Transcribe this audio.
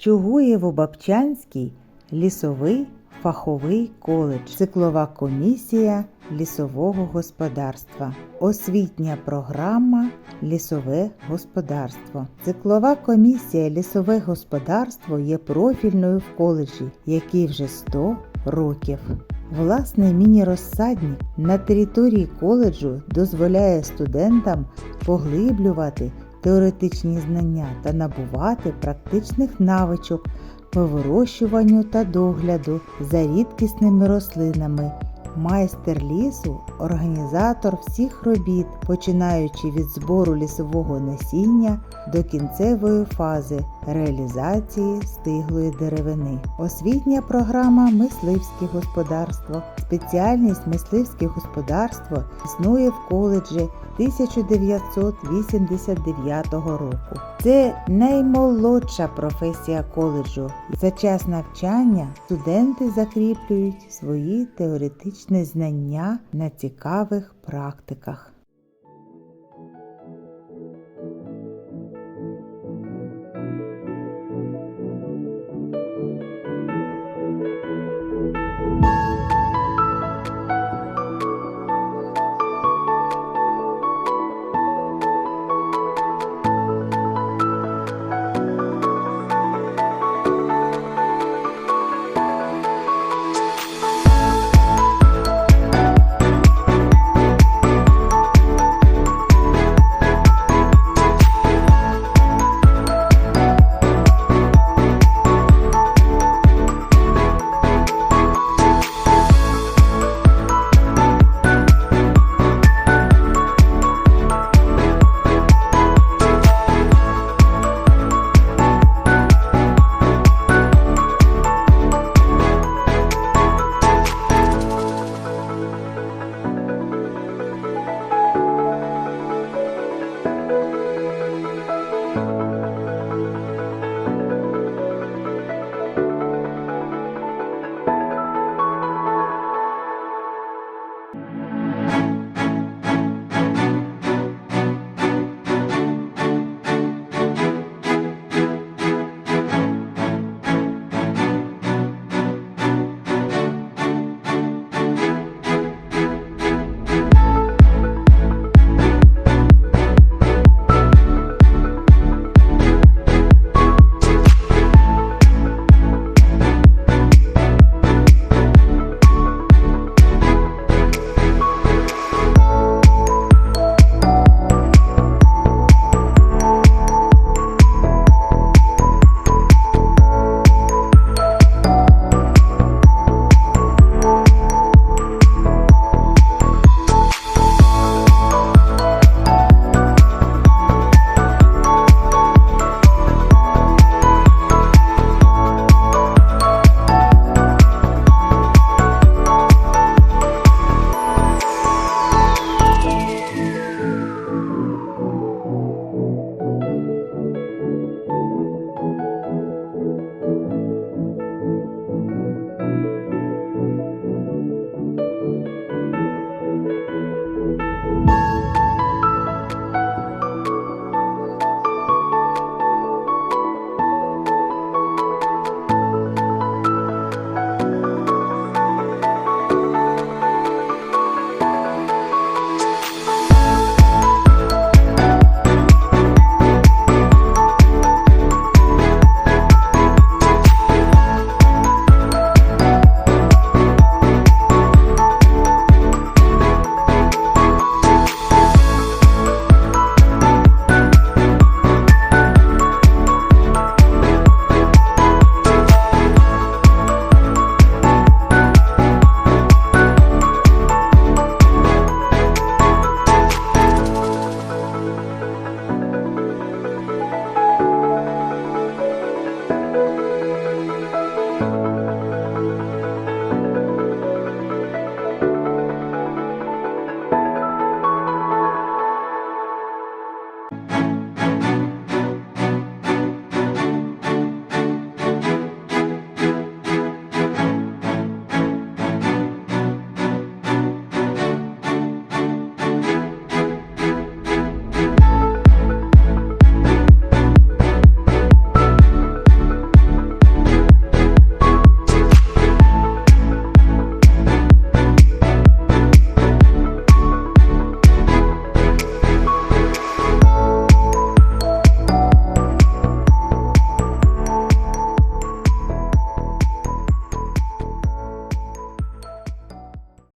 Чугуєво-Бабчанський лісовий фаховий коледж, циклова комісія лісового господарства, освітня програма Лісове господарство. Циклова комісія Лісове господарство є профільною в коледжі, який вже 100 років. Власний міні-розсадник на території коледжу дозволяє студентам поглиблювати теоретичні знання та набувати практичних навичок по вирощуванню та догляду за рідкісними рослинами. Майстер лісу організатор всіх робіт, починаючи від збору лісового насіння до кінцевої фази реалізації стиглої деревини. Освітня програма Мисливське господарство. Спеціальність мисливське господарство існує в коледжі 1989 року. Це наймолодша професія коледжу. За час навчання студенти закріплюють свої теоретичні знання на цікавих практиках.